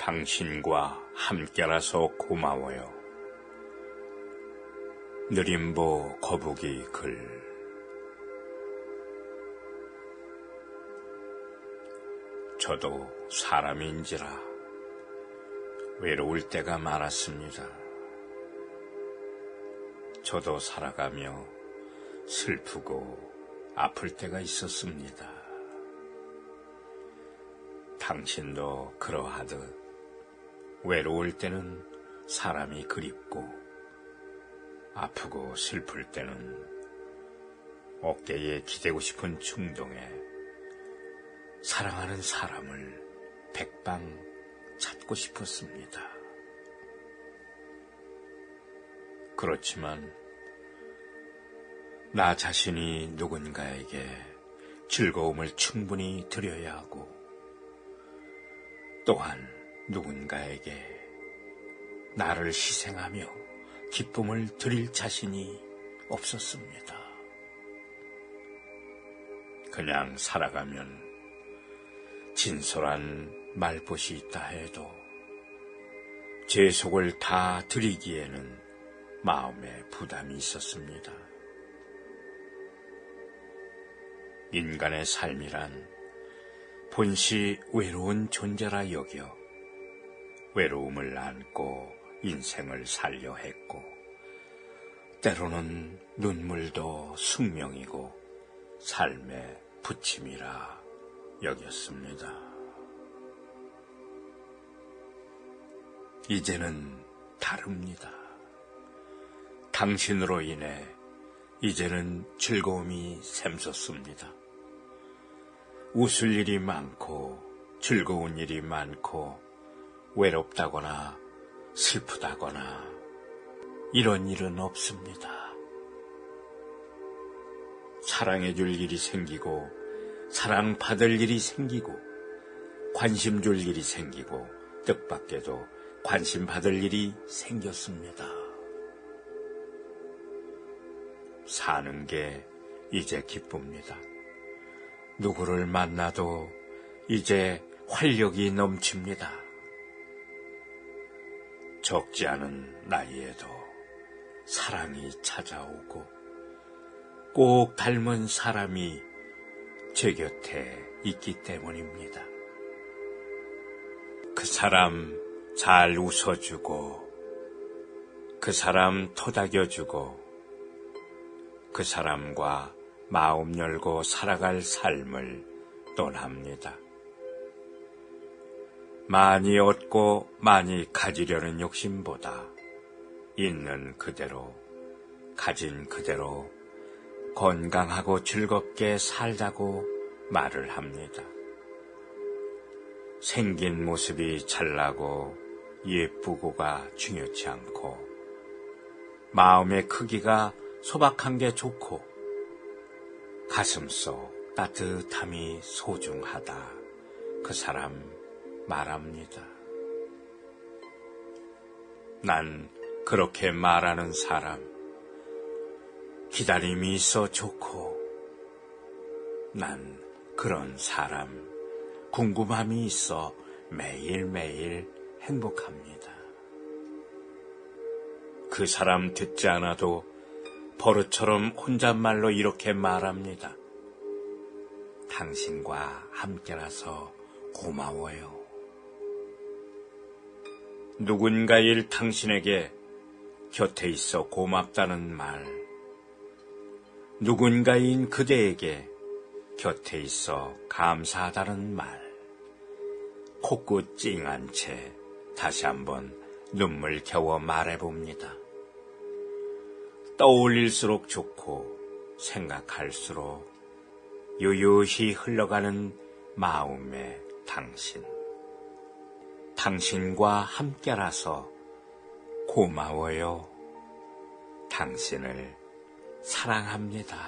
당신과 함께라서 고마워요. 느림보 거북이 글 저도 사람인지라 외로울 때가 많았습니다. 저도 살아가며 슬프고 아플 때가 있었습니다. 당신도 그러하듯 외로울 때는 사람이 그립고 아프고 슬플 때는 어깨에 기대고 싶은 충동에 사랑하는 사람을 백방 찾고 싶었습니다. 그렇지만 나 자신이 누군가에게 즐거움을 충분히 드려야 하고 또한 누군가에게 나를 희생하며 기쁨을 드릴 자신이 없었습니다. 그냥 살아가면 진솔한 말벗이 있다 해도 제 속을 다 드리기에는 마음에 부담이 있었습니다. 인간의 삶이란 본시 외로운 존재라 여겨 외로움을 안고 인생을 살려 했고 때로는 눈물도 숙명이고 삶의 부침이라 여겼습니다. 이제는 다릅니다. 당신으로 인해 이제는 즐거움이 샘솟습니다. 웃을 일이 많고 즐거운 일이 많고 외롭다거나 슬프다거나 이런 일은 없습니다. 사랑해 줄 일이 생기고 사랑받을 일이 생기고 관심 줄 일이 생기고 뜻밖에도 관심 받을 일이 생겼습니다. 사는 게 이제 기쁩니다. 누구를 만나도 이제 활력이 넘칩니다. 적지 않은 나이에도 사랑이 찾아오고 꼭 닮은 사람이 제 곁에 있기 때문입니다. 그 사람 잘 웃어주고, 그 사람 토닥여주고, 그 사람과 마음 열고 살아갈 삶을 떠납니다. 많이 얻고 많이 가지려는 욕심보다 있는 그대로, 가진 그대로 건강하고 즐겁게 살자고 말을 합니다. 생긴 모습이 잘나고 예쁘고가 중요치 않고 마음의 크기가 소박한 게 좋고 가슴 속 따뜻함이 소중하다. 그 사람 말합니다. 난 그렇게 말하는 사람 기다림이 있어 좋고 난 그런 사람 궁금함이 있어 매일매일 행복합니다. 그 사람 듣지 않아도 버릇처럼 혼잣말로 이렇게 말합니다. 당신과 함께라서 고마워요. 누군가일 당신에게 곁에 있어 고맙다는 말. 누군가인 그대에게 곁에 있어 감사하다는 말. 코끝 찡한 채 다시 한번 눈물 겨워 말해봅니다. 떠올릴수록 좋고 생각할수록 유유히 흘러가는 마음의 당신. 당신과 함께라서 고마워요. 당신을 사랑합니다.